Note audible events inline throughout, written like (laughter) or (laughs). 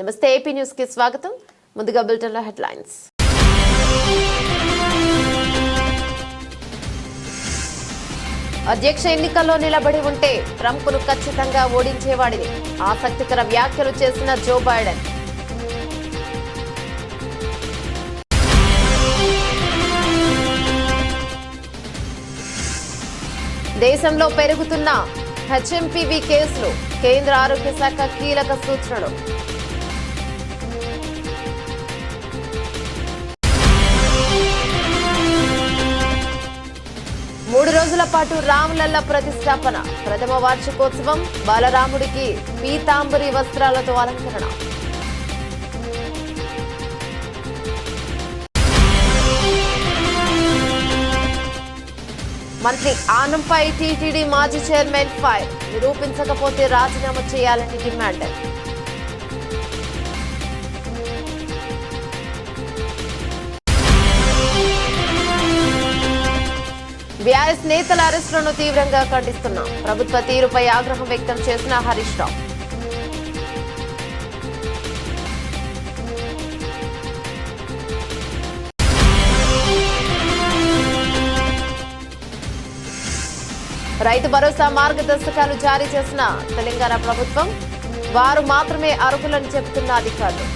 నమస్తే ఏపీ న్యూస్కి స్వాగతం. ముందుగా బులెటిన్లో హెడ్లైన్స్. అధ్యక్ష ఎన్నికల్లో నిలబడి ఉంటే ట్రంప్ను ఖచ్చితంగా ఓడించేవాడిని. ఆసక్తికర వ్యాఖ్యలు చేసిన జో బైడెన్. దేశంలో పెరుగుతున్న హెచ్ఎంపీవీ కేసులు కేంద్ర ఆరోగ్య శాఖ కీలక సూచనలు. రోజుల పాటు రాములల్ల ప్రతిష్టాపన. ప్రథమ వార్షికోత్సవం బాలరాముడికి పీతాంబరి వస్త్రాలతో అలంకరణ. మంత్రి ఆనంపై టీటీడీ మాజీ చైర్మన్ ఫైర్. నిరూపించకపోతే రాజీనామా చేయాలని డిమాండ్. బీఆర్ఎస్ నేతల అరెస్టులను తీవ్రంగా ఖండిస్తున్నాం. ప్రభుత్వ తీరుపై ఆగ్రహం వ్యక్తం చేసిన హరీష్ రావు. రైతు భరోసా మార్గదర్శకాలు జారీ చేసిన తెలంగాణ ప్రభుత్వం వారు మాత్రమే అర్హులని చెబుతున్న అధికారులు.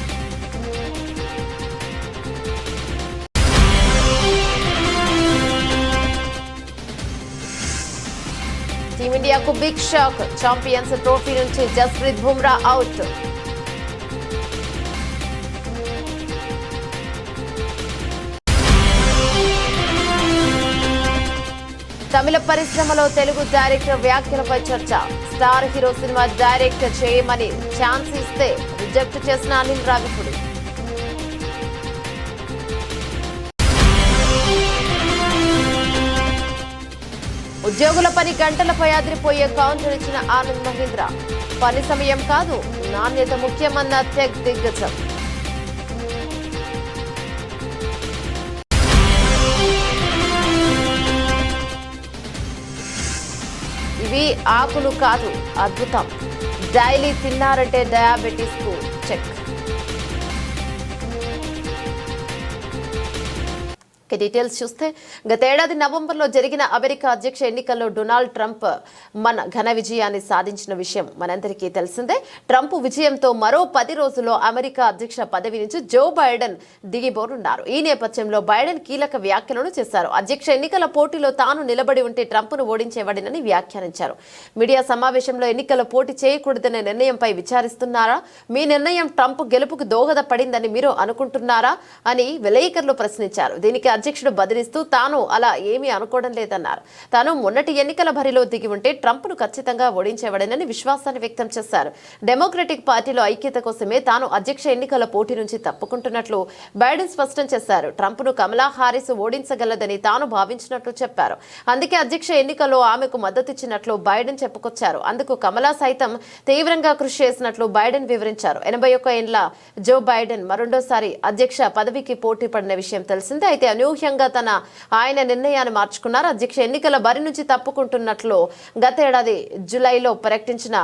ఇండియాకు బిగ్ షాక్ ఛాంపియన్స్ ట్రోఫీ నుంచి జస్ప్రీత్ బుమ్రా అవుట్ తమిళ పరిశ్రమలో తెలుగు డైరెక్టర్ వ్యాఖ్యలపై చర్చ. స్టార్ హీరో సినిమా డైరెక్టర్ చేయమని ఛాన్స్ ఇస్తే రిజెక్ట్ చేసిన అనిల్ రావిపుడు. ఉద్యోగుల పని గంటలపై అదిరిపోయే కౌంటర్ ఇచ్చిన ఆనంద్ మహీంద్ర. పని సమయం కాదు నాణ్యత ముఖ్యమన్న టెక్ దిగ్గజం. ఇవి ఆకులు కాదు అద్భుతం. డైలీ తిన్నారంటే డయాబెటీస్కు చెక్. ఇక డీటెయిల్స్ చూస్తే గతేడాది నవంబర్లో జరిగిన అమెరికా అధ్యక్ష ఎన్నికల్లో డొనాల్డ్ ట్రంప్ మన ఘన విజయాన్ని సాధించిన విషయం మనందరికీ తెలిసిందే. ట్రంప్ విజయంతో మరో పది రోజుల్లో అమెరికా అధ్యక్ష పదవి నుంచి జో బైడెన్ దిగిబోనున్నారు ఈ నేపథ్యంలో బైడెన్ కీలక వ్యాఖ్యలను చేశారు. అధ్యక్ష ఎన్నికల పోటీలో తాను నిలబడి ఉంటే ట్రంప్ను ఓడించేవాడినని వ్యాఖ్యానించారు. మీడియా సమావేశంలో ఎన్నికల పోటీ చేయకూడదనే నిర్ణయంపై విచారిస్తున్నారా? మీ నిర్ణయం ట్రంప్ గెలుపుకు దోహదపడిందని మీరు అనుకుంటున్నారా? అని విలేకరులు ప్రశ్నించారు. దీనికి అధ్యక్షుడు బదిలిస్తూ తాను అలా ఏమీ అనుకోవడం లేదన్నారు. తాను మొన్నటి ఎన్నికల బరిలో దిగి ఉంటే ట్రంప్ను ఖచ్చితంగా ఓడించేవాడనని విశ్వాసాన్ని వ్యక్తం చేశారు. డెమోక్రటిక్ పార్టీలో ఐక్యత కోసమే తాను అధ్యక్ష ఎన్నికల పోటీ నుంచి తప్పుకుంటున్నట్లు బైడెన్ స్పష్టం చేశారు. ట్రంప్ను కమలా హారిస్ ఓడించగలదని తాను భావించినట్లు చెప్పారు. అందుకే అధ్యక్ష ఎన్నికల్లో ఆమెకు మద్దతిచ్చినట్లు బైడెన్ చెప్పుకొచ్చారు. అందుకు కమలా సైతం తీవ్రంగా కృషి చేసినట్లు బైడెన్ వివరించారు. ఎనభై ఒక్క ఏండ్ల జో బైడెన్ మరెండోసారి అధ్యక్ష పదవికి పోటీ పడిన విషయం తెలిసిందే. అయితే అనూహ్యంగా తన ఆయన నిర్ణయాన్ని మార్చుకున్నారు. అధ్యక్ష ఎన్నికల బరి నుంచి తప్పుకుంటున్నట్లు గతేడాది జూలైలో ప్రకటించిన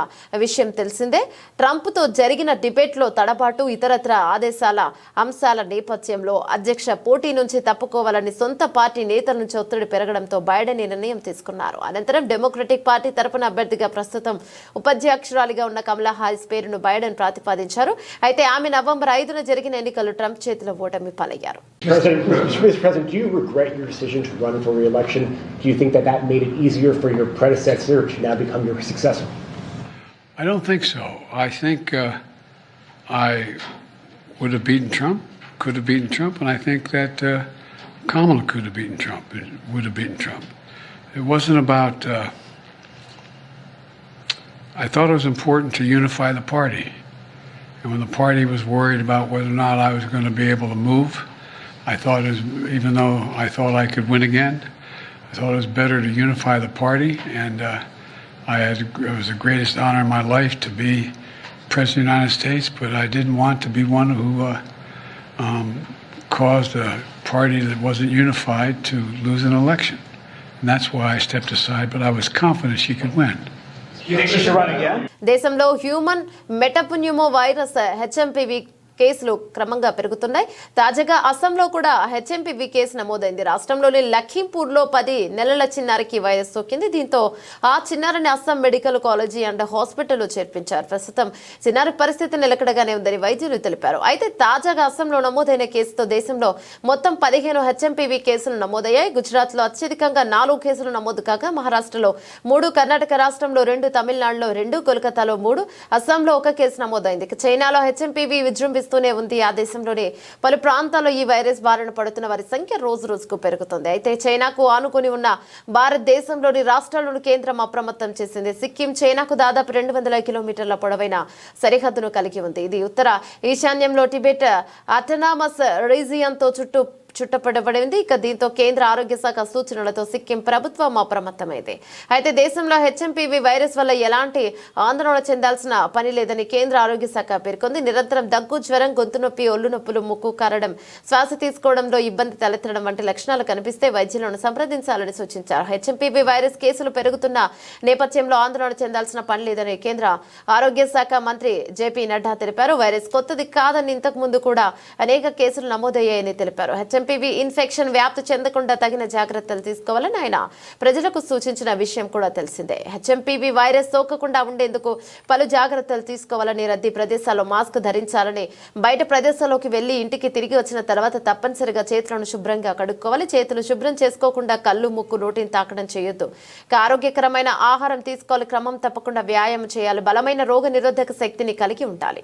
విషయం తెలిసిందే. ట్రంప్తో జరిగిన డిబేట్లో తడబాటు ఇతరత్ర ఆదేశాల అంశాల నేపథ్యంలో అధ్యక్ష పోటీ నుంచి తప్పుకోవాలని సొంత పార్టీ నేతల నుంచి ఒత్తిడి పెరగడంతో బైడెన్ ఈ నిర్ణయం తీసుకున్నారు. అనంతరం డెమోక్రటిక్ పార్టీ తరపున అభ్యర్థిగా ప్రస్తుతం ఉపాధ్యక్షురాలిగా ఉన్న కమలా హారిస్ పేరును బైడెన్ ప్రతిపాదించారు. అయితే ఆమె నవంబర్ ఐదున జరిగిన ఎన్నికలు ట్రంప్ చేతిలో ఓటమి పాలయ్యారు. Do you regret your decision to run for re-election? Do you think that that made it easier for your predecessor to now become your successor? I don't think so. I think uh, I would have beaten Trump, could have beaten Trump, and I think that uh, Kamala could have beaten Trump, would have beaten Trump. It wasn't about. Uh, I thought it was important to unify the party. And when the party was worried about whether or not I was going to be able to move, I thought, it was, even though I thought I could win again, I thought it was better to unify the party. And uh, I had, it was the greatest honor in my life to be president of the United States, but I didn't want to be one who uh, um, caused a party that wasn't unified to lose an election. And that's why I stepped aside, but I was confident she could win. Do you think she should run again? దేశంలో human మెటపున్యూమో virus HMPV కేసులు క్రమంగా పెరుగుతున్నాయి. తాజాగా అస్సాంలో కూడా HMPV case నమోదైంది. రాష్ట్రంలోని లఖీంపూర్లో పది నెలల చిన్నారికి వైరస్ సోకింది. దీంతో ఆ చిన్నారిని అస్సాం మెడికల్ కాలేజీ అండ్ హాస్పిటల్లో చేర్పించారు. ప్రస్తుతం చిన్నారి పరిస్థితి నిలకడగానే ఉందని వైద్యులు తెలిపారు. అయితే తాజాగా అస్సాంలో నమోదైన కేసుతో దేశంలో మొత్తం పదిహేను హెచ్ఎంపీవీ కేసులు నమోదయ్యాయి. గుజరాత్లో అత్యధికంగా నాలుగు కేసులు నమోదు కాగా మహారాష్ట్రలో మూడు కర్ణాటక రాష్ట్రంలో రెండు తమిళనాడులో రెండు కోల్కతాలో మూడు అస్సాంలో ఒక కేసు నమోదైంది. చైనాలో హెచ్ఎంపీవీ కనిపిస్తూనే ఉంది. ఆ దేశంలోని పలు ప్రాంతాల్లో ఈ వైరస్ బారిన పడుతున్న వారి సంఖ్య రోజు రోజుకు పెరుగుతుంది. అయితే చైనాకు ఆనుకుని ఉన్న భారతదేశంలోని రాష్ట్రాలను కేంద్రం అప్రమత్తం చేసింది. సిక్కిం చైనాకు దాదాపు రెండు వందల కిలోమీటర్ల పొడవైన సరిహద్దును కలిగి ఉంది. ఇది ఉత్తర ఈశాన్యంలో టిబెట్ అటనామస్ రీజియన్తో చుట్టూ చుట్టపడబడింది. ఇక దీంతో కేంద్ర ఆరోగ్య శాఖ సూచనలతో సిక్కిం ప్రభుత్వం అప్రమత్తమైంది. అయితే దేశంలో హెచ్ఎంపీవి వైరస్ వల్ల ఎలాంటి ఆందోళన చెందాల్సిన పని లేదని కేంద్ర ఆరోగ్య శాఖ పేర్కొంది. నిరంతరం దగ్గు జ్వరం గొంతు నొప్పి ఒళ్ళు నొప్పులు ముక్కు కారడం శ్వాస తీసుకోవడంలో ఇబ్బంది తలెత్తడం వంటి లక్షణాలు కనిపిస్తే వైద్యులను సంప్రదించాలని సూచించారు. హెచ్ఎంపీవి వైరస్ కేసులు పెరుగుతున్న నేపథ్యంలో ఆందోళన చెందాల్సిన పని లేదని కేంద్ర ఆరోగ్య శాఖ మంత్రి జేపీ నడ్డా తెలిపారు. వైరస్ కొత్తది కాదని ఇంతకు ముందు కూడా అనేక కేసులు నమోదయ్యాయని తెలిపారు. ఎంపీవీ ఇన్ఫెక్షన్ వ్యాప్తి చెందకుండా తగిన జాగ్రత్తలు తీసుకోవాలని ఆయన ప్రజలకు సూచించిన విషయం కూడా తెలిసిందే. హెచ్ఎంపీవీ వైరస్ సోకకుండా ఉండేందుకు పలు జాగ్రత్తలు తీసుకోవాలని రద్దీ ప్రదేశాల్లో మాస్క్ ధరించాలని బయట ప్రదేశాల్లోకి వెళ్ళి ఇంటికి తిరిగి వచ్చిన తర్వాత తప్పనిసరిగా చేతులను శుభ్రంగా కడుక్కోవాలి. చేతులు శుభ్రం చేసుకోకుండా కళ్ళు ముక్కు నోటిని తాకడం చేయొద్దు. ఆరోగ్యకరమైన ఆహారం తీసుకోవాలి. క్రమం తప్పకుండా వ్యాయామం చేయాలి. బలమైన రోగ నిరోధక శక్తిని కలిగి ఉండాలి.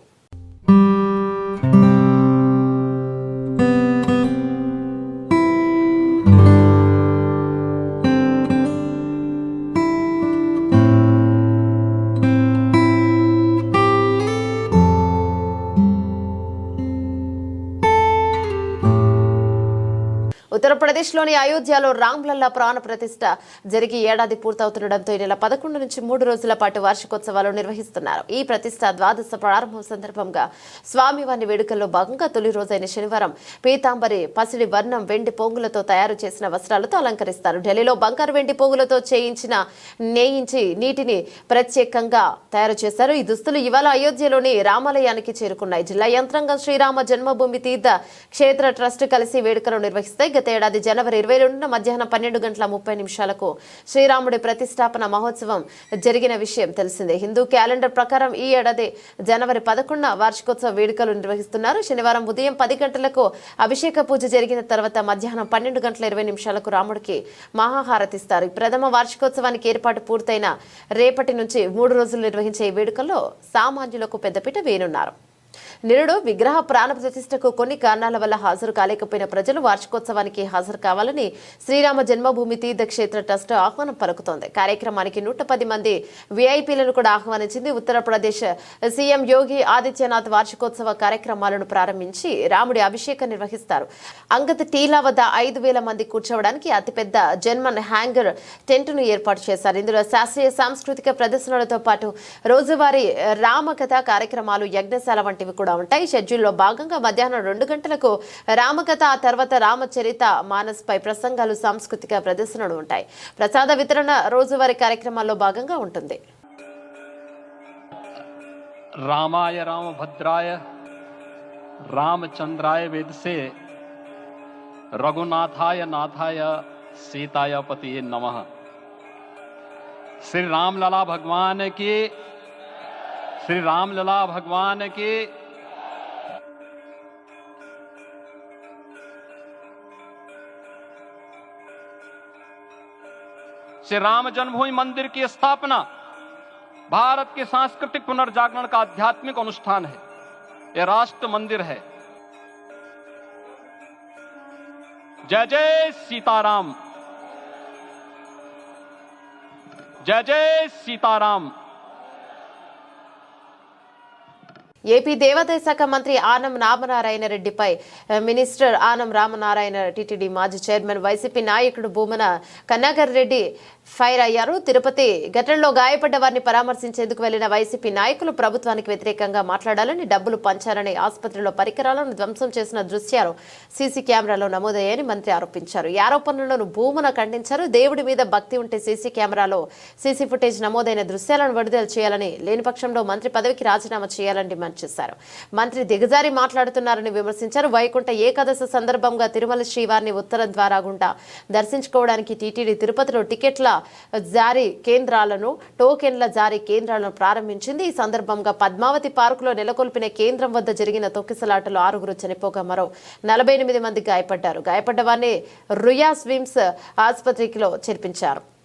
ఉత్తరప్రదేశ్లోని అయోధ్యలో రామ్లల్లా ప్రాణ ప్రతిష్ట జరిగి ఏడాది పూర్తవుతుండటంతో ఈ నెల పదకొండు నుంచి మూడు రోజుల పాటు వార్షికోత్సవాలు నిర్వహిస్తున్నారు. ఈ ప్రతిష్ట ద్వాదశ ప్రారంభం సందర్భంగా స్వామివారి వేడుకల్లో భాగంగా తొలి రోజైన శనివారం పీతాంబరి పసిడి వర్ణం వెండి పొంగులతో తయారు చేసిన వస్త్రాలతో అలంకరిస్తారు. ఢిల్లీలో బంగారు వెండి పోంగులతో చేయించిన నేయించి నీటిని ప్రత్యేకంగా తయారు చేశారు. ఈ దుస్తులు ఇవాళ అయోధ్యలోని రామాలయానికి చేరుకున్నాయి. జిల్లా యంత్రాంగం శ్రీరామ జన్మభూమి తీర్థ క్షేత్ర ట్రస్ట్ కలిసి వేడుకలు నిర్వహిస్తాయి. గత ఏడాది జనవరి ఇరవై రెండున మధ్యాహ్నం పన్నెండు గంటల ముప్పై నిమిషాలకు శ్రీరాముడి ప్రతిష్టాపన మహోత్సవం జరిగిన విషయం తెలిసిందే. హిందూ క్యాలెండర్ ప్రకారం ఈ ఏడాది జనవరి పదకొండున వార్షికోత్సవ వేడుకలు నిర్వహిస్తున్నారు. శనివారం ఉదయం పది గంటలకు అభిషేక పూజ జరిగిన తర్వాత మధ్యాహ్నం పన్నెండు గంటల ఇరవై నిమిషాలకు రాముడికి మహాహారతిస్తారు ప్రథమ వార్షికోత్సవానికి ఏర్పాటు పూర్తయిన రేపటి నుంచి మూడు రోజులు నిర్వహించే ఈ వేడుకల్లో సామాన్యులకు పెద్దపీట వేయనున్నారు. నిరుడు విగ్రహ ప్రాణ ప్రతిష్టకు కొన్ని కారణాల వల్ల హాజరు కాలేకపోయిన ప్రజలు వార్షికోత్సవానికి హాజరు కావాలని శ్రీరామ జన్మభూమి తీర్థ క్షేత్ర ట్రస్ట్ ఆహ్వానం పలుకుతోంది. కార్యక్రమానికి నూట పది మంది విఐపీలను కూడా ఆహ్వానించింది ఉత్తరప్రదేశ్ సీఎం యోగి ఆదిత్యనాథ్ వార్షికోత్సవ కార్యక్రమాలను ప్రారంభించి రాముడి అభిషేకం నిర్వహిస్తారు. అంగత్ టీలా వద్ద ఐదు వేల మంది కూర్చోవడానికి అతిపెద్ద జన్మన్ హ్యాంగర్ టెంట్ను ఏర్పాటు చేశారు. ఇందులో శాస్త్రీయ సాంస్కృతిక ప్రదర్శనలతో పాటు రోజువారీ రామకథ కార్యక్రమాలు యజ్ఞశాల వంటివి కూడా ఉంటాయి షెడ్యూల్లో భాగంగా మధ్యాహ్నం రెండు గంటలకు రామకథ ఆ తర్వాత రామచరిత మానస్ పై ప్రసంగాలు సాంస్కృతిక ప్రదర్శనలు ఉంటాయి ప్రసాద వితరణ రోజువారీ కార్యక్రమాల్లో భాగంగా ఉంటుంది रामाय रामभद्राय रामचंद्राय वेद से रघुनाथाय नाथाय सीताय पतिये नमः श्री रामलला भगवान की श्री रामलला भगवान की श्री राम जन्मभूमि मंदिर की स्थापना भारत के सांस्कृतिक पुनर्जागरण का आध्यात्मिक अनुष्ठान है। यह राष्ट्र मंदिर है। जय जय सीताराम। जय जय सीताराम। ఏపీ దేవాదాయ శాఖ మంత్రి ఆనం రామనారాయణ రెడ్డిపై మినిస్టర్ ఆనం రామనారాయణ టీటీడీ మాజీ చైర్మన్ వైసీపీ నాయకుడు భూమన కన్నాగర్ రెడ్డి ఫైర్ అయ్యారు. తిరుపతి ఘటనలో గాయపడ్డ వారిని పరామర్శించేందుకు వెళ్ళిన వైసీపీ నాయకులు ప్రభుత్వానికి వ్యతిరేకంగా మాట్లాడాలని డబ్బులు పంచారని ఆసుపత్రిలో పరికరాలను ధ్వంసం చేసిన దృశ్యాలు సీసీ కెమెరాలో నమోదయ్యాయని మంత్రి ఆరోపించారు. ఈ ఆరోపణలను భూమన ఖండించారు. దేవుడి మీద భక్తి ఉంటే సీసీ కెమెరాలో సీసీ ఫుటేజ్ నమోదైన దృశ్యాలను విడుదల చేయాలని లేని పక్షంలో మంత్రి పదవికి రాజీనామా చేయాలని డిమాండ్ చేశారు. మంత్రి దిగజారి మాట్లాడుతున్నారని విమర్శించారు. వైకుంఠ ఏకాదశి సందర్భంగా తిరుమల శ్రీవారిని ఉత్తరం ద్వారా గుండా దర్శించుకోవడానికి టీటీడీ తిరుపతిలో టికెట్ల జారీ కేంద్రాలను టోకెన్ల జారీ కేంద్రాలను ప్రారంభించింది. ఈ సందర్భంగా పద్మావతి పార్కులో నెలకొల్పిన కేంద్రం వద్ద జరిగిన తొక్కిసలాటలో ఆరుగురు చనిపోగా మరో నలభై ఎనిమిది మంది గాయపడ్డారు. గాయపడ్డ వారిని రుయా స్విమ్స్ ఆసుపత్రిలో చేర్పించారు.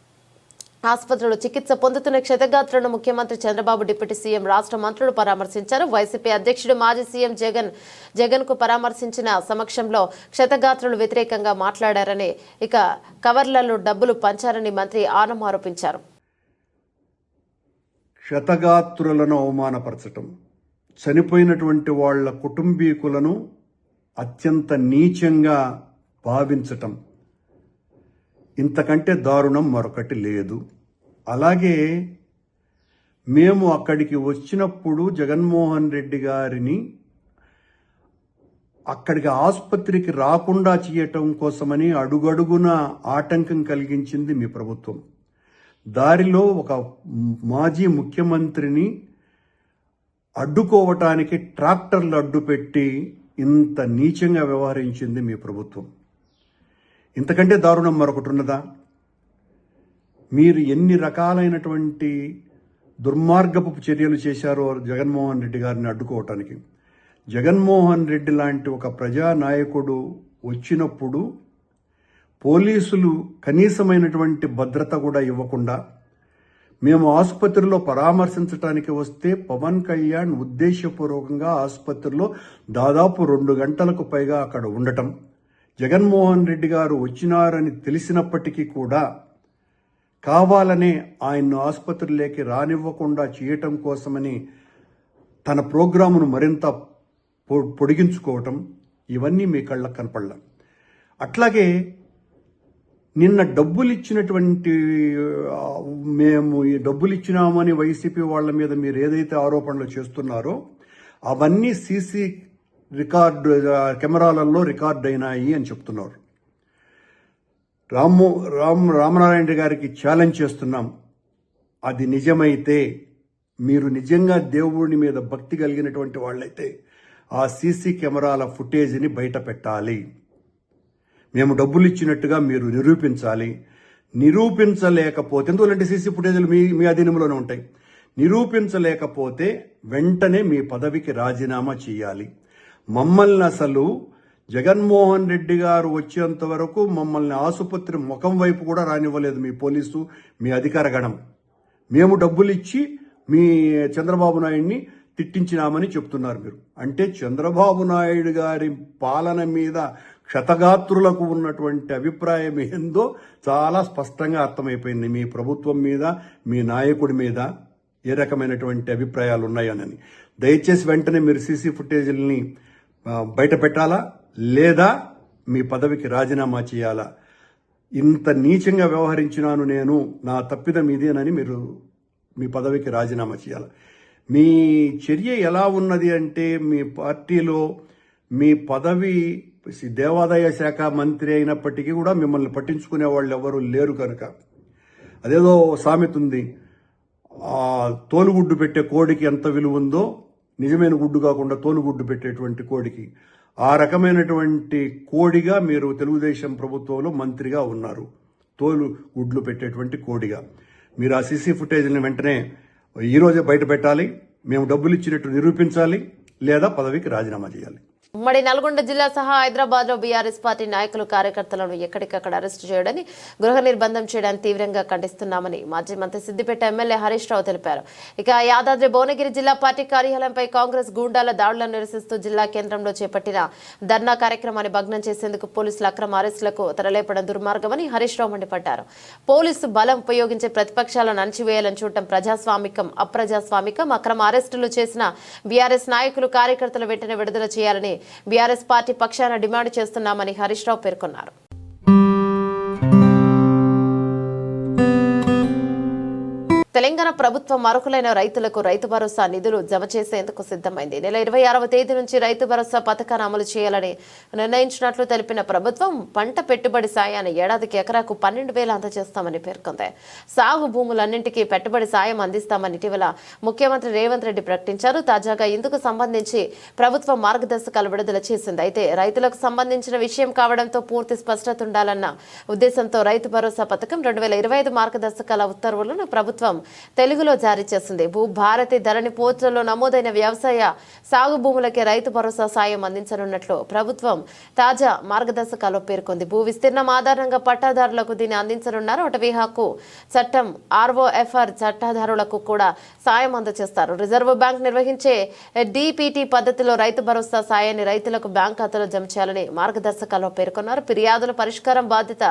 ఆసుపత్రిలో చికిత్స పొందుతున్న క్షతగాత్రులను ముఖ్యమంత్రి చంద్రబాబు డిప్యూటీ సీఎం రాష్ట్ర మంత్రులు పరామర్శించారు. వైసీపీ అధ్యక్షుడు మాజీ సీఎం జగన్ జగన్కు పరామర్శించిన సమక్షంలో క్షతగాత్రులు వ్యతిరేకంగా మాట్లాడారని ఇక కవర్లలో డబ్బులు పంచారని మంత్రి ఆనం ఆరోపించారు. క్షతగాత్రులను అవమానపరచటం చనిపోయినటువంటి వాళ్ళ కుటుంబీకులను అత్యంత నీచంగా భావించటం ఇంతకంటే దారుణం మరొకటి లేదు. అలాగే మేము అక్కడికి వచ్చినప్పుడు జగన్మోహన్ రెడ్డి గారిని అక్కడికి ఆసుపత్రికి రాకుండా చేయటం కోసమని అడుగడుగున ఆటంకం కలిగించింది మీ ప్రభుత్వం. దారిలో ఒక మాజీ ముఖ్యమంత్రిని అడ్డుకోవటానికి ట్రాక్టర్లు అడ్డుపెట్టి ఇంత నీచంగా వ్యవహరించింది మీ ప్రభుత్వం. ఇంతకంటే దారుణం మరొకటి ఉన్నదా? మీరు ఎన్ని రకాలైనటువంటి దుర్మార్గపు చర్యలు చేశారో జగన్మోహన్ రెడ్డి గారిని అడ్డుకోవటానికి. జగన్మోహన్ రెడ్డి లాంటి ఒక ప్రజానాయకుడు వచ్చినప్పుడు పోలీసులు కనీసమైనటువంటి భద్రత కూడా ఇవ్వకుండా మేము ఆసుపత్రిలో పరామర్శించడానికి వస్తే పవన్ కళ్యాణ్ ఉద్దేశపూర్వకంగా ఆసుపత్రిలో దాదాపు రెండు గంటలకు పైగా అక్కడ ఉండటం. జగన్మోహన్ రెడ్డి గారు వచ్చినారని తెలిసినప్పటికీ కూడా కావాలనే ఆయన్ను ఆసుపత్రిలోకి రానివ్వకుండా చేయటం కోసమని తన ప్రోగ్రామును మరింత పొ- పొడిగించుకోవటం ఇవన్నీ మీ కళ్ళకు కనపడలా. అట్లాగే నిన్న డబ్బులు ఇచ్చినటువంటి మేము ఈ డబ్బులు ఇచ్చినామని వైసీపీ వాళ్ళ మీద మీరు ఏదైతే ఆరోపణలు చేస్తున్నారో అవన్నీ సీసీ రికార్డు కెమెరాలలో రికార్డ్ అయినాయి అని చెప్తున్నారు. రాము రామ్ రామనారాయణ గారికి ఛాలెంజ్ చేస్తున్నాం. అది నిజమైతే మీరు నిజంగా దేవుడి మీద భక్తి కలిగినటువంటి వాళ్ళైతే ఆ సీసీ కెమెరాల ఫుటేజ్ని బయట పెట్టాలి. మేము డబ్బులు ఇచ్చినట్టుగా మీరు నిరూపించాలి. నిరూపించలేకపోతే ఎందుకంటే సీసీ ఫుటేజ్లు మీ మీ అధీనంలోనే ఉంటాయి? నిరూపించలేకపోతే వెంటనే మీ పదవికి రాజీనామా చేయాలి. మమ్మల్ని అసలు జగన్మోహన్ రెడ్డి గారు వచ్చేంత వరకు మమ్మల్ని ఆసుపత్రి ముఖం వైపు కూడా రానివ్వలేదు మీ పోలీసు మీ అధికార గణం. మేము డబ్బులు ఇచ్చి మీ చంద్రబాబు నాయుడిని తిట్టించినామని చెప్తున్నారు మీరు. అంటే చంద్రబాబు నాయుడు గారి పాలన మీద క్షతగాత్రులకు ఉన్నటువంటి అభిప్రాయం ఏందో చాలా స్పష్టంగా అర్థమైపోయింది. మీ ప్రభుత్వం మీద మీ నాయకుడి మీద ఏ రకమైనటువంటి అభిప్రాయాలు ఉన్నాయనని. దయచేసి వెంటనే మీరు సీసీ ఫుటేజీలని బయట పెట్టాలా? లేదా మీ పదవికి రాజీనామా చేయాలా? ఇంత నీచంగా వ్యవహరించినాను నేను నా తప్పిదం ఇదేనని మీరు మీ పదవికి రాజీనామా చేయాలి? మీ చర్య ఎలా ఉన్నది అంటే మీ పార్టీలో మీ పదవి దేవాదాయ శాఖ మంత్రి అయినప్పటికీ కూడా మిమ్మల్ని పట్టించుకునే వాళ్ళు ఎవరు లేరు కనుక. అదేదో సామెత ఉంది. తోలుగుడ్డు పెట్టే కోడికి ఎంత విలువ ఉందో నిజమైన గుడ్డు కాకుండా తోలుగుడ్డు పెట్టేటువంటి కోడికి. ఆ రకమైనటువంటి కోడిగా మీరు తెలుగుదేశం ప్రభుత్వంలో మంత్రిగా ఉన్నారు. తోలు గుడ్లు పెట్టేటువంటి కోడిగా. మీరు ఆ సీసీ ఫుటేజ్ని వెంటనే ఈరోజే బయట పెట్టాలి. మేము డబ్బులు ఇచ్చినట్టు నిరూపించాలి. లేదా పదవికి రాజీనామా చేయాలి. ఉమ్మడి నల్గొండ జిల్లా సహా హైదరాబాద్లో బీఆర్ఎస్ పార్టీ నాయకులు కార్యకర్తలను ఎక్కడికక్కడ అరెస్టు చేయడని గృహ నిర్బంధం చేయడాన్ని తీవ్రంగా ఖండిస్తున్నామని మాజీ మంత్రి సిద్దిపేట ఎమ్మెల్యే హరీష్ రావు తెలిపారు. ఇక యాదాద్రి భువనగిరి జిల్లా పార్టీ కార్యాలయంపై కాంగ్రెస్ గూండాల దాడులను నిరసిస్తూ జిల్లా కేంద్రంలో చేపట్టిన ధర్నా కార్యక్రమాన్ని భగ్నం చేసేందుకు పోలీసుల అక్రమ అరెస్టులకు తరలేపడం దుర్మార్గమని హరీష్ రావు మండిపడ్డారు. పోలీసు బలం ఉపయోగించే ప్రతిపక్షాలను అణచివేయాలని చూడటం ప్రజాస్వామికం అప్రజాస్వామికం. అక్రమ అరెస్టులు చేసిన బీఆర్ఎస్ నాయకులు కార్యకర్తలు వెంటనే విడుదల చేయాలని బీఆర్ఎస్ పార్టీ పక్షాన డిమాండ్ చేస్తున్నామని హరీష్ రావు పేర్కొన్నారు. తెలంగాణ ప్రభుత్వం అర్హులైన రైతులకు రైతు భరోసా నిధులు జమ చేసేందుకు సిద్ధమైంది. నెల ఇరవై ఆరవ తేదీ నుంచి రైతు భరోసా పథకాన్ని అమలు చేయాలని నిర్ణయించినట్లు తెలిపిన ప్రభుత్వం పంట పెట్టుబడి సాయాన్ని ఏడాదికి ఎకరాకు పన్నెండు వేలు అందజేస్తామని పేర్కొంది. సాగు భూములన్నింటికీ పెట్టుబడి సాయం అందిస్తామని ఇటీవల ముఖ్యమంత్రి రేవంత్ రెడ్డి ప్రకటించారు. తాజాగా ఇందుకు సంబంధించి ప్రభుత్వం మార్గదర్శకాలు విడుదల చేసింది. అయితే రైతులకు సంబంధించిన విషయం కావడంతో పూర్తి స్పష్టత ఉండాలన్న ఉద్దేశంతో రైతు భరోసా పథకం రెండు వేల ఇరవై ఐదు మార్గదర్శకాల ఉత్తర్వులను ప్రభుత్వం తెలుగులో జారీ చేసింది. భూభారతి ధరణి పోర్టల్లో నమోదైన వ్యవసాయ సాగు భూములకే రైతు భరోసా సాయం అందించనున్నట్లు ప్రభుత్వం తాజా మార్గదర్శకాల్లో పేర్కొంది. భూ విస్తీర్ణం ఆధారంగా పట్టాదారులకు దీన్ని అందించనున్నారు. అటవీ హక్కు చట్టం ఆర్ఓఎఫ్ఆర్ చట్టాదారులకు కూడా సాయం అందజేస్తారు. రిజర్వ్ బ్యాంక్ నిర్వహించే డిపిటి పద్ధతిలో రైతు భరోసా సాయాన్ని రైతులకు బ్యాంక్ ఖాతాలో జమ చేయాలని మార్గదర్శకాల్లో పేర్కొన్నారు. ఫిర్యాదుల పరిష్కారం బాధ్యత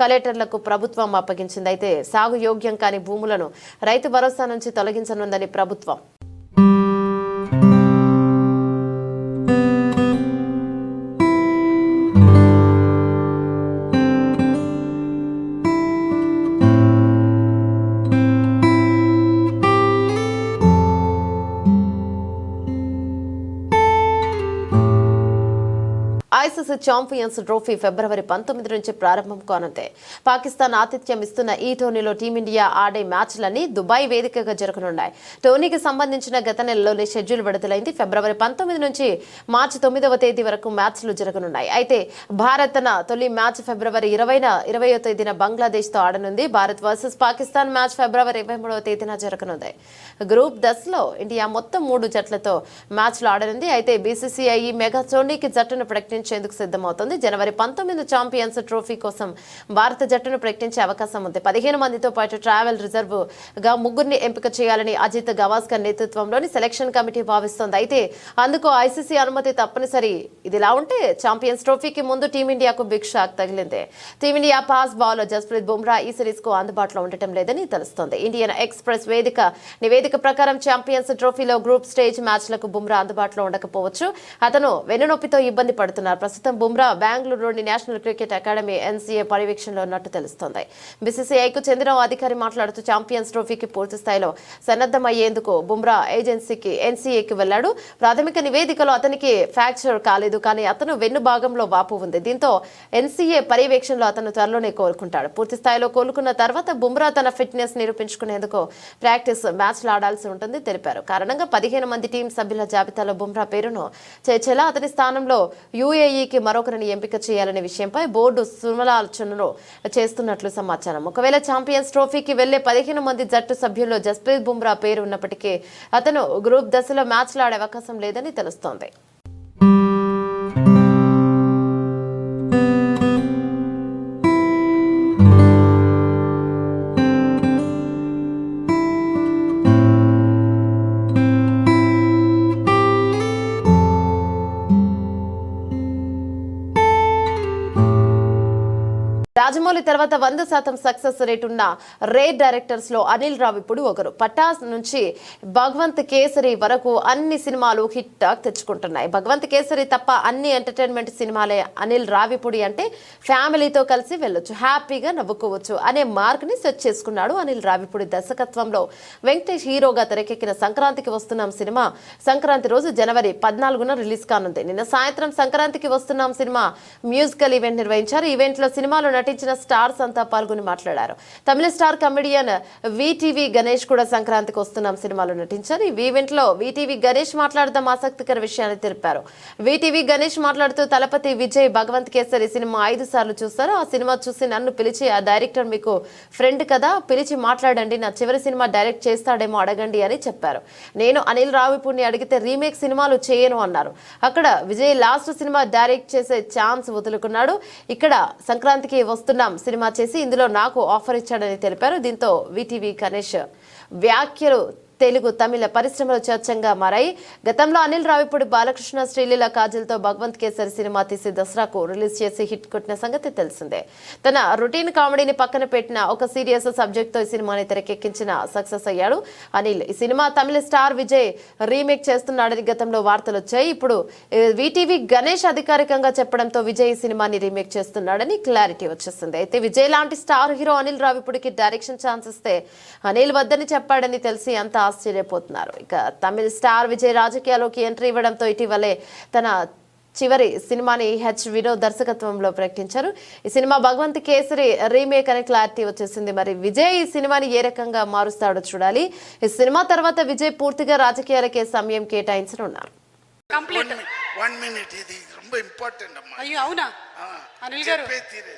కలెక్టర్లకు ప్రభుత్వం అప్పగించింది. అయితే సాగు యోగ్యం కాని భూములను రైతు భరోసా నుంచి తొలగించనుందని ప్రభుత్వం. ఐసీసీ ఛాంపియన్స్ ట్రోఫీ ఫిబ్రవరి పంతొమ్మిది నుంచి ప్రారంభం కానుంది. పాకిస్తాన్ ఆతిథ్యం ఇస్తున్న ఈ టోర్నీలో టీమిండియా ఆడే మ్యాచ్లన్నీ దుబాయ్ వేదికగా జరగనున్నాయి. టోర్నీకి సంబంధించిన గత నెలలోనే షెడ్యూల్ విడుదలైంది. ఫిబ్రవరి పంతొమ్మిది నుంచి మార్చి తొమ్మిదవ తేదీ వరకు మ్యాచ్లు జరగనున్నాయి. అయితే భారత్ తన తొలి మ్యాచ్ ఫిబ్రవరి ఇరవైన ఇరవయో తేదీన బంగ్లాదేశ్తో ఆడనుంది. భారత్ వర్సెస్ పాకిస్తాన్ మ్యాచ్ ఫిబ్రవరి ఇరవై మూడవ తేదీన జరగనుంది. గ్రూప్ దశలో ఇండియా మొత్తం మూడు జట్లతో మ్యాచ్లు ఆడనుంది. అయితే బీసీసీఐ మెగా టోర్నీకి జట్టును ప్రకటించేందుకు సిద్ధమవుతోంది. జనవరి పంతొమ్మిది ఛాంపియన్స్ ట్రోఫీ కోసం భారత జట్టును ప్రకటించే అవకాశం ఉంది. పదిహేను మందితో పాటు ట్రావెల్ రిజర్వ్గా ముగ్గురిని ఎంపిక చేయాలని అజిత్ గవాస్కర్ నేతృత్వంలోని సెలక్షన్ కమిటీ భావిస్తోంది. అయితే అందుకు ఐసీసీ అనుమతి తప్పనిసరి. ఇదిలా ఉంటే ఛాంపియన్స్ ట్రోఫీకి ముందు టీమిండియాకు బిగ్ షాక్ తగిలింది. Team India pace bowler Jasprit Bumrah ఈ సిరీస్కు అందుబాటులో ఉండటం లేదని తెలుస్తోంది. ఇండియన్ ఎక్స్ప్రెస్ వేదిక నివేదిక ప్రకారం ఛాంపియన్స్ ట్రోఫీలో గ్రూప్ స్టేజ్ మ్యాచ్లకు బుమ్రా అందుబాటులో ఉండకపోవచ్చు. అతను వెన్నునొప్పితో ఇబ్బంది పడుతున్నారు. ప్రస్తుతం బుమ్రా బెంగళూరులోని నేషనల్ క్రికెట్ అకాడమీ ఎన్సీఏ పర్యవేక్షణలో ఉన్నట్టు తెలుస్తోంది. బీసీసీఐకు చెందిన అధికారి మాట్లాడుతూ ఛాంపియన్స్ ట్రోఫీకి పూర్తి స్థాయిలో సన్నద్ధమయ్యేందుకు బుమ్రా ఏజెన్సీకి ఎన్సీఏకి వెళ్ళాడు ప్రాథమిక నివేదికలో అతనికి ఫ్రాక్చర్ కాలేదు కానీ అతను వెన్ను భాగంలో వాపు ఉంది. దీంతో ఎన్సీఏ పర్యవేక్షణలో అతను త్వరలోనే కోలుకుంటాడు. పూర్తి స్థాయిలో కోలుకున్న తర్వాత బుమ్రా తన ఫిట్నెస్ నిరూపించుకునేందుకు ప్రాక్టీస్ మ్యాచ్లు ఆడాల్సి ఉంటుంది తెలిపారు. కారణంగా పదిహేను మంది టీం సభ్యుల జాబితాలో బుమ్రా పేరును చేర్చేలా అతని స్థానంలో యూఏఈకి మరొకరిని ఎంపిక చేయాలనే విషయంపై బోర్డు సుమలాలోచనలు చేస్తున్నట్లు సమాచారం. ఒకవేళ ఛాంపియన్స్ ట్రోఫీకి వెళ్ళే పదిహేను మంది జట్టు సభ్యుల్లో జస్ప్రీత్ బుమ్రా పేరు ఉన్నప్పటికీ అతను గ్రూప్ దశలో మ్యాచ్లు ఆడే అవకాశం లేదని తెలుస్తోంది. తర్వాత వంద శాతం సక్సెస్ రేట్ ఉన్న రే డైరెక్టర్స్లో అనిల్ రావిపూడి ఒకరు. పటాస్ నుంచి భగవంత్ కేసరి వరకు అన్ని సినిమాలు హిట్ టాక్ తెచ్చుకుంటున్నాయి. భగవంత్ కేసరి తప్ప అన్ని ఎంటర్టైన్మెంట్ సినిమాలే అనిల్ రావిపూడి అంటే ఫ్యామిలీతో కలిసి వెళ్ళొచ్చు హ్యాపీగా నవ్వుకోవచ్చు అనే మార్క్ని సెట్ చేసుకున్నాడు అనిల్ రావిపూడి దర్శకత్వంలో. వెంకటేష్ హీరోగా తెరకెక్కిన సంక్రాంతికి వస్తున్నాం సినిమా. సంక్రాంతి రోజు జనవరి పద్నాలుగున రిలీజ్ కానుంది. నిన్న సాయంత్రం సంక్రాంతికి వస్తున్నాం సినిమా. మ్యూజికల్ ఈవెంట్ నిర్వహించారు. ఈవెంట్లో సినిమాలో నటించిన స్టార్ స్టార్స్ అంతా పాల్గొని మాట్లాడారు. తమిళ స్టార్ కమెడియన్ విటీవీ గణేష్ కూడా సంక్రాంతికి వస్తున్నాం సినిమాలో నటించారు. ఈ ఈవెంట్లో విటీవీ గణేష్ మాట్లాడదాం ఆసక్తికర విషయాన్ని తెలిపారు. విటీవీ గణేష్ మాట్లాడుతూ తలపతి విజయ్ భగవంత్ కేసరి సినిమా ఐదు సార్లు చూస్తారు ఆ సినిమా చూసి నన్ను పిలిచి ఆ డైరెక్టర్ మీకు ఫ్రెండ్ కదా పిలిచి మాట్లాడండి నా చివరి సినిమా డైరెక్ట్ చేస్తాడేమో అడగండి అని చెప్పారు. నేను అనిల్ రావిపూడిని అడిగితే రీమేక్ సినిమాలు చేయను అన్నారు. అక్కడ విజయ్ లాస్ట్ సినిమా డైరెక్ట్ చేసే ఛాన్స్ వదులుకున్నాడు. ఇక్కడ సంక్రాంతికి వస్తున్నాం సినిమా చేసి ఇందులో నాకు ఆఫర్ ఇచ్చాడని తెలిపారు. దీంతో విటీవీ గణేష్ వ్యాఖ్యలు తెలుగు తమిళ పరిశ్రమలు చర్చంగా మారాయి. గతంలో అనిల్ రావిపూడి బాలకృష్ణ శ్రీలీల కాజల్తో భగవంత్ కేసరి సినిమా తీసి దసరాకు రిలీజ్ చేసి హిట్ కొట్టిన సంగతి తెలిసిందే. తన రొటీన్ కామెడీని పక్కన పెట్టిన ఒక సీరియస్ సబ్జెక్ట్తో ఈ సినిమాని తెరకెక్కించిన సక్సెస్ అయ్యాడు అనిల్. ఈ cinema Tamil star Vijay remake చేస్తున్నాడని గతంలో వార్తలు వచ్చాయి. ఇప్పుడు విటీవీ గణేష్ అధికారికంగా చెప్పడంతో విజయ్ ఈ సినిమాని రీమేక్ చేస్తున్నాడని క్లారిటీ వచ్చేసింది. అయితే విజయ్ లాంటి స్టార్ హీరో అనిల్ రావిపూడికి డైరెక్షన్ ఛాన్స్ ఇస్తే అనిల్ వద్దని చెప్పాడని తెలిసి అంత ఆశ్చర్యపోతున్నారు ఇక తమిళ స్టార్ విజయ్ రాజకీయాల్లోకి ఎంట్రీ ఇవ్వడంతో ఇటీవలే తన చివరి సినిమాని హెచ్ వినోద్ దర్శకత్వంలో ప్రకటించారు ఈ సినిమా భగవంత్ కేసరి రీమేక్ అనే క్లారిటీ వచ్చేసింది మరి విజయ్ ఈ సినిమాని ఏ రకంగా మారుస్తాడో చూడాలి ఈ సినిమా తర్వాత విజయ్ పూర్తిగా రాజకీయాలకే సమయం కేటాయించనున్నారు కంప్లీట్ వన్ మినిట్ ఇది ரொம்ப ఇంపార్టెంట్ అమ్మా అయ్యో అవునా ఆ, అనిల్ గారు చెప్పే తీరే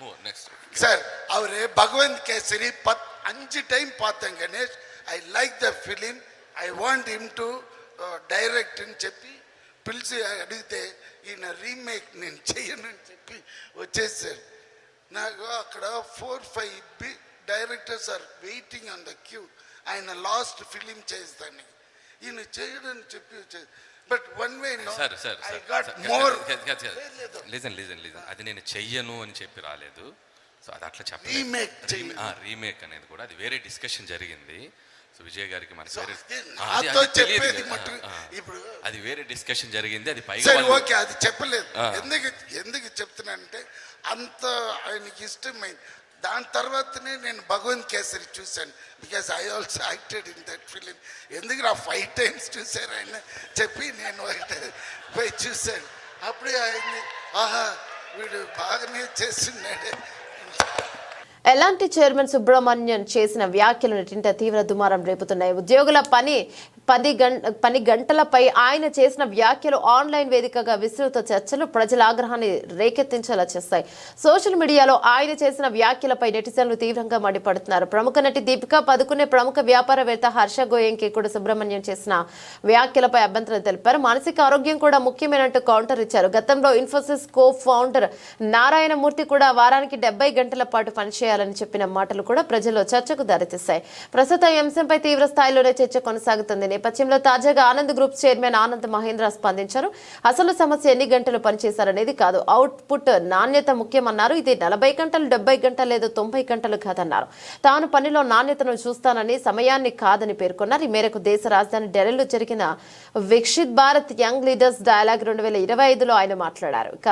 Move next. சார் அவரு பகவந்த் கேசரி பத் அஞ்சு டைம் பார்த்தேன் Ganesh I like the film I want him to direct అని చెప్పి పిలిచి అడిగితే ఈయన రీమేక్ నేను చెయ్యను అని చెప్పి వచ్చేసారు. నాకు అక్కడ four five be directors are waiting on the queue ఆయన లాస్ట్ ఫిలిం చేస్తాను. ఈయన చేయడని చెప్పి వచ్చేది but one way sir sir more listen listen listen అది నేను చెయ్యను అని చెప్పి రాలేదు. సో అది అట్లా చెప్పలేదు. Remake చెయ్యను. రీమేక్ అనేది కూడా అది వేరే డిస్కషన్ జరిగింది. సో విజయ్ గారికి మనకి వేరే నాతో చెప్పేది ఇప్పుడు అది వేరే డిస్కషన్ జరిగింది అది పైగా ఓకే అది చెప్పలేదు. ఎందుకు ఎందుకు చెప్తున్నానంటే అంత ఆయనకి ఇష్టమైంది దాని తర్వాతనే నేను భగవంత్ కేసరి చూశాను. Because I also acted in that film ఎందుకు ఆ ఫైవ్ టైమ్స్ చూశారు ఆయన? చెప్పి నేను పోయి చూశాను. అప్పుడే ఆయన ఆహా వీడు బాగానే చేస్తున్నాడే. ఎలాంటి చైర్మన్ సుబ్రహ్మణ్యన్ చేసిన వ్యాఖ్యలు నెట్టింట తీవ్ర దుమారం రేపుతున్నాయి. ఉద్యోగుల పని పది గంట పని గంటలపై ఆయన చేసిన వ్యాఖ్యలు ఆన్లైన్ వేదికగా విస్తృత చర్చలు ప్రజల ఆగ్రహాన్ని రేకెత్తించేలా చేస్తాయి. సోషల్ మీడియాలో ఆయన చేసిన వ్యాఖ్యలపై నెటిజన్లు తీవ్రంగా మండిపడుతున్నారు. ప్రముఖ నటి దీపిక పదుకునే ప్రముఖ వ్యాపారవేత్త హర్ష గోయంకి కూడా సుబ్రహ్మణ్యం చేసిన వ్యాఖ్యలపై అభ్యంతరం తెలిపారు. మానసిక ఆరోగ్యం కూడా ముఖ్యమైనట్టు కౌంటర్ ఇచ్చారు. గతంలో ఇన్ఫోసిస్ కో ఫౌండర్ నారాయణమూర్తి కూడా వారానికి డెబ్బై గంటల పాటు పనిచేయాలని చెప్పిన మాటలు కూడా ప్రజల్లో చర్చకు దారితీస్తాయి ప్రస్తుతం ఈ అంశంపై తీవ్ర స్థాయిలోనే చర్చ కొనసాగుతుంది. నేపథ్యంలో తాజాగా ఆనంద్ గ్రూప్ చైర్మన్ ఆనంద్ మహేంద్ర స్పందించారు. అసలు సమస్య ఎన్ని గంటలు పనిచేశారనేది కాదు. అవుట్పుట్ నాణ్యత ముఖ్యమన్నారు. ఇది నలభై గంటలు డెబ్బై గంటలు లేదా తొంభై గంటలు కాదన్నారు. తాను పనిలో నాణ్యతను చూస్తానని సమయాన్ని కాదని పేర్కొన్నారు. ఈ మేరకు దేశ రాజధాని ఢిల్లీలో జరిగిన Viksit Bharat young leaders dialogue రెండు వేల ఇరవై ఐదులో ఆయన మాట్లాడారు. ఇక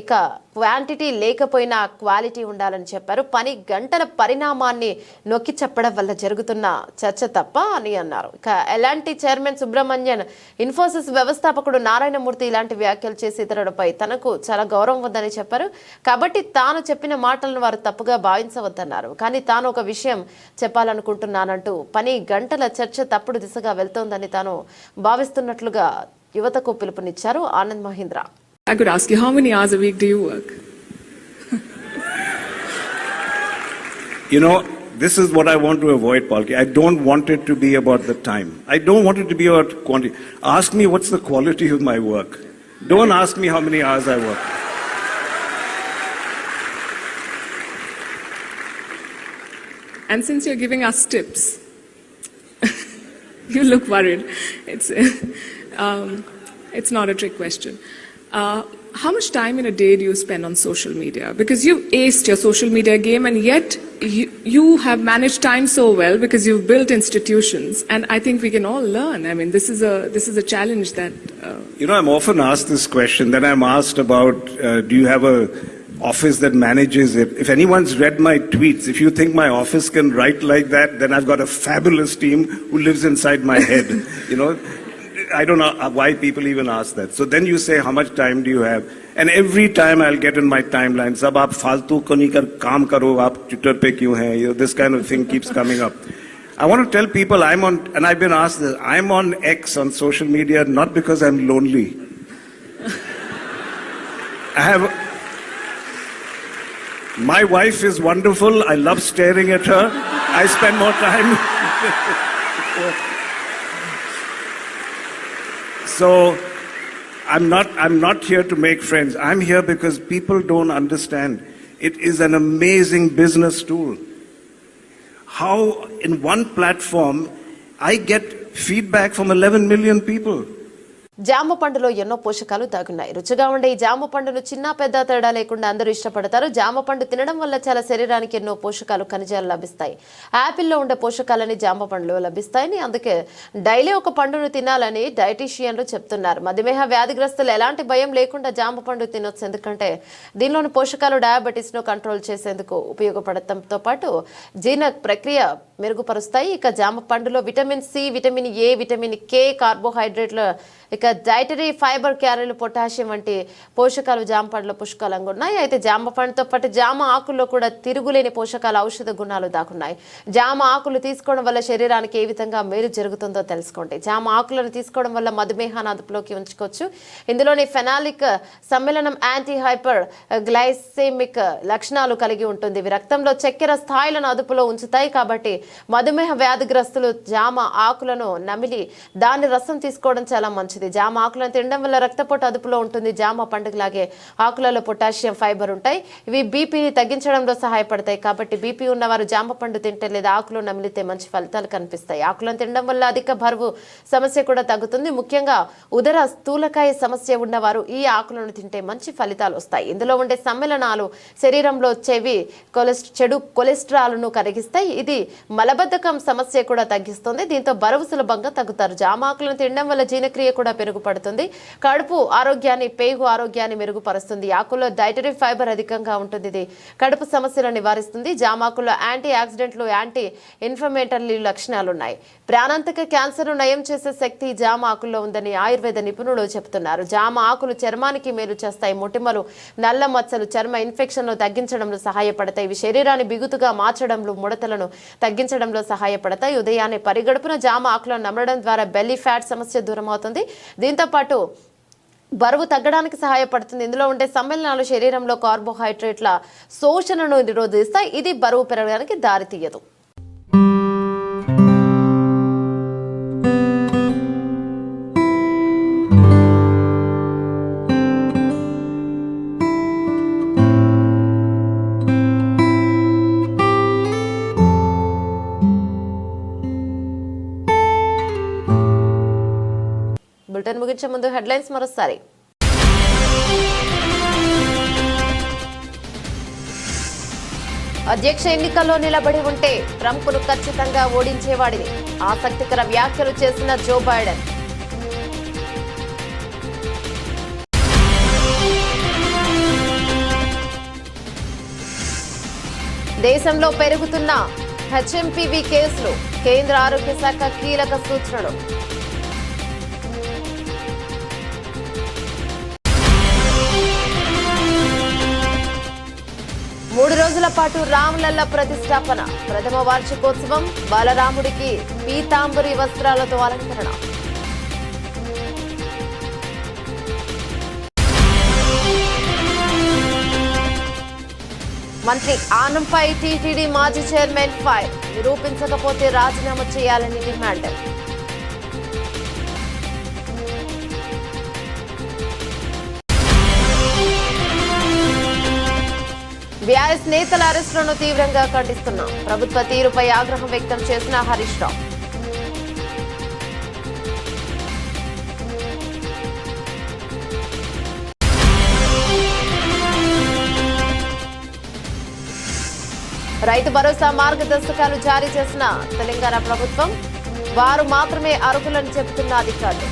ఇక క్వాంటిటీ లేకపోయినా క్వాలిటీ ఉండాలని చెప్పారు. పని గంటల పరిణామాన్ని నొక్కి చెప్పడం వల్ల జరుగుతున్న చర్చ తప్ప అని అన్నారు. ఇక ఎలాంటి చైర్మన్ సుబ్రహ్మణ్యన్ ఇన్ఫోసిస్ వ్యవస్థాపకుడు నారాయణమూర్తి ఇలాంటి వ్యాఖ్యలు చేసి ఇతరులపై తనకు చాలా గౌరవం ఉందని చెప్పారు. కాబట్టి తాను చెప్పిన మాటలను వారు తప్పుగా భావించవద్దన్నారు. కానీ తాను ఒక విషయం చెప్పాలనుకుంటున్నానంటూ పని గంటల చర్చ తప్పుడు దిశగా వెళ్తోందని తాను భావిస్తున్నట్లుగా యువతకు పిలుపునిచ్చారు Anand Mahindra. I could ask you, how many hours a week do you work? You know, this is what I want to avoid, Palki. I don't want it to be about the time. I don't want it to be about quantity. Ask me what's the quality of my work. Don't ask me how many hours I work. And since you're giving us tips, (laughs) you look worried. It's, (laughs) um, it's not a trick question. Uh, how much time in a day do you spend on social media? Because you've aced your social media game, and yet you, you have managed time so well because you've built institutions. And I think we can all learn. I mean, this is a this is a challenge that. Uh, You know, I'm often asked this question. Then I'm asked about uh, do you have a office that manages it? If anyone's read my tweets, if you think my office can write like that, then I've got a fabulous team who lives inside my head. (laughs) you know, I don't know uh, why people even ask that. So then you say, how much time do you have? And every time I'll get in my timeline, sab aap faltu ko nahi kar kaam karo, aap Twitter pe kyun hai? You know, this kind of thing keeps coming up. I want to tell people I'm on, and I've been asked this, I'm on X on social media not because I'm lonely. I have, my wife is wonderful. I love staring at her. I spend more time. (laughs) so I'm not, I'm not here to make friends. I'm here because people don't understand. It is an amazing business tool. How, in one platform, I get feedback from 11 million people. జామ పండులో ఎన్నో పోషకాలు దాగున్నాయి. రుచిగా ఉండే ఈ జామ పండును చిన్న పెద్ద తేడా లేకుండా అందరూ ఇష్టపడతారు. జామ పండు తినడం వల్ల చాలా శరీరానికి ఎన్నో పోషకాలు ఖనిజాలు లభిస్తాయి. యాపిల్లో ఉండే పోషకాలని జామ పండులో లభిస్తాయని అందుకే డైలీ ఒక పండును తినాలని డైటీషియన్లు చెప్తున్నారు. మధుమేహ వ్యాధిగ్రస్తులు ఎలాంటి భయం లేకుండా జామ పండు తినొచ్చు. ఎందుకంటే దీనిలోని పోషకాలు డయాబెటీస్ను కంట్రోల్ చేసేందుకు ఉపయోగపడటంతో పాటు జీర్ణ ప్రక్రియ మెరుగుపరుస్తాయి. ఇక జామ పండులో vitamin C vitamin A vitamin K కార్బోహైడ్రేట్లు ఇక డైటరీ ఫైబర్ క్యారెలు పొటాషియం వంటి పోషకాలు జామ పుష్కలంగా ఉన్నాయి. అయితే జామ పండుతో పాటు జామ ఆకుల్లో కూడా తిరుగులేని పోషకాల ఔషధ గుణాలు దాకున్నాయి జామ ఆకులు తీసుకోవడం వల్ల శరీరానికి ఏ విధంగా మేలు జరుగుతుందో తెలుసుకోండి. జామ ఆకులను తీసుకోవడం వల్ల మధుమేహాన్ని అదుపులోకి ఉంచుకోవచ్చు. ఇందులోని ఫెనాలిక్ సమ్మేళనం యాంటీ హైపర్ గ్లైసెమిక్ లక్షణాలు కలిగి ఉంటుంది. ఇవి రక్తంలో చక్కెర స్థాయిలను అదుపులో ఉంచుతాయి కాబట్టి మధుమేహ వ్యాధిగ్రస్తులు జామ ఆకులను నమిలి దాని రసం తీసుకోవడం చాలా మంచిది. జామ ఆకులను తినడం వల్ల రక్తపోటు అదుపులో ఉంటుంది. జామ పండుగలాగే ఆకులలో పొటాషియం ఫైబర్ ఉంటాయి. ఇవి బీపీని తగ్గించడంలో సహాయపడతాయి. కాబట్టి బీపీ ఉన్నవారు జామ పండు తింటే లేదా ఆకులు నమిలితే మంచి ఫలితాలు కనిపిస్తాయి. ఆకులను తినడం వల్ల అధిక బరువు సమస్య కూడా తగ్గుతుంది. ముఖ్యంగా ఉదర స్థూలకాయ సమస్య ఉన్నవారు ఈ ఆకులను తింటే మంచి ఫలితాలు వస్తాయి. ఇందులో ఉండే సమ్మేళనాలు శరీరంలో చెవి కొలెస్ట్రా చెడు కొలెస్ట్రాల్ను కరిగిస్తాయి. ఇది మలబద్ధకం సమస్య కూడా తగ్గిస్తుంది. దీంతో బరువు సులభంగా తగ్గుతారు. జామ ఆకులను తినడం వల్ల జీర్ణక్రియ కూడా మెరుగుపడుతుంది కడుపు ఆరోగ్యాన్ని పేగు ఆరోగ్యాన్ని మెరుగుపరుస్తుంది. ఆకుల్లో డైటరీ ఫైబర్ అధికంగా ఉంటుంది. ఇది కడుపు సమస్యలను నివారిస్తుంది. జామాకుల్లో యాంటీ ఆక్సిడెంట్లు యాంటీ ఇన్ఫ్లమేటరీ లక్షణాలు ఉన్నాయి ప్రాణాంతక క్యాన్సర్ను నయం చేసే శక్తి జామ ఆకుల్లో ఉందని ఆయుర్వేద నిపుణులు చెబుతున్నారు. జామ ఆకులు చర్మానికి మేలు చేస్తాయి. మొటిమలు నల్ల మచ్చలు చర్మ ఇన్ఫెక్షన్లు తగ్గించడంలో సహాయపడతాయి. ఇవి శరీరాన్ని బిగుతుగా మార్చడంలో ముడతలను తగ్గించడంలో సహాయపడతాయి. ఉదయాన్నే పరిగడుపున జామ ఆకులను నమలడం ద్వారా బెల్లీ ఫ్యాట్ సమస్య దూరం అవుతుంది దీంతో పాటు బరువు తగ్గడానికి సహాయపడుతుంది. ఇందులో ఉండే సమ్మేళనాలు శరీరంలో కార్బోహైడ్రేట్ల శోషణను నిరోధిస్తాయి. ఇది బరువు పెరగడానికి దారితీయదు. బులెటిన్ ముగించే ముందు హెడ్లైన్స్ మరోసారి. అధ్యక్ష ఎన్నికల్లో నిలబడి ఉంటే ట్రంప్ను ఖచ్చితంగా ఓడించేవాడిని. ఆసక్తికర వ్యాఖ్యలు చేసిన జో బైడెన్. దేశంలో పెరుగుతున్న హెచ్ఎంపీవీ కేసులు కేంద్ర ఆరోగ్య శాఖ కీలక సూచనలు. రోజుల పాటు రాములల్ల ప్రతిష్టాపన. ప్రథమ వార్షికోత్సవం బాలరాముడికి పీతాంబరి వస్త్రాలతో అలంకరణ. మంత్రి ఆనంపై టీటీడీ మాజీ చైర్మన్ ఫైర్. నిరూపించకపోతే రాజీనామా చేయాలని డిమాండ్. బీఆర్ఎస్ నేతల అరెస్టులను తీవ్రంగా ఖండిస్తున్నాం. ప్రభుత్వ తీరుపై ఆగ్రహం వ్యక్తం చేసిన హరీష్ రావు. రైతు భరోసా మార్గదర్శకాలు జారీ చేసిన తెలంగాణ ప్రభుత్వం వారు మాత్రమే అర్హులని చెబుతున్న అధికారులు.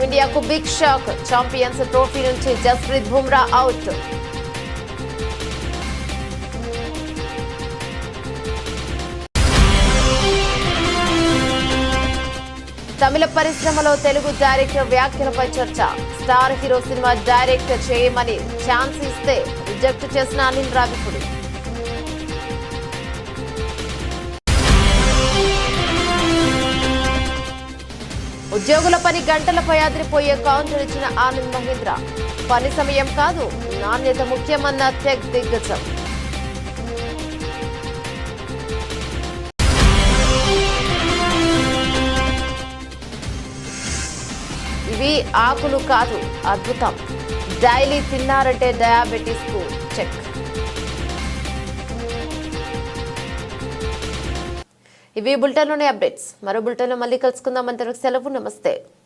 టీమిండియాకు బిగ్ షాక్ ఛాంపియన్స్ ట్రోఫీ నుంచి జస్ప్రీత్ బుమ్రా అవుట్ తమిళ పరిశ్రమలో తెలుగు డైరెక్టర్ వ్యాఖ్యలపై చర్చ. స్టార్ హీరో సినిమా డైరెక్ట్ చేయమని ఛాన్స్ ఇస్తే రిజెక్ట్ చేసిన అనిల్ రావిపుడి. ఉద్యోగుల పని గంటలపై అదిరిపోయే కౌంటర్ ఇచ్చిన ఆనంద్ మహీంద్ర. పని సమయం కాదు నాణ్యత ముఖ్యమన్న టెక్ దిగ్గజం. ఇవి ఆకులు కాదు అద్భుతం. డైలీ తిన్నారంటే డయాబెటీస్కు చెక్. ఇవి బులెటిన్లోని అప్డేట్స్. మరో బులెటిన్లో మళ్ళీ కలుసుకుందాం. అంతవరకు సెలవు. నమస్తే.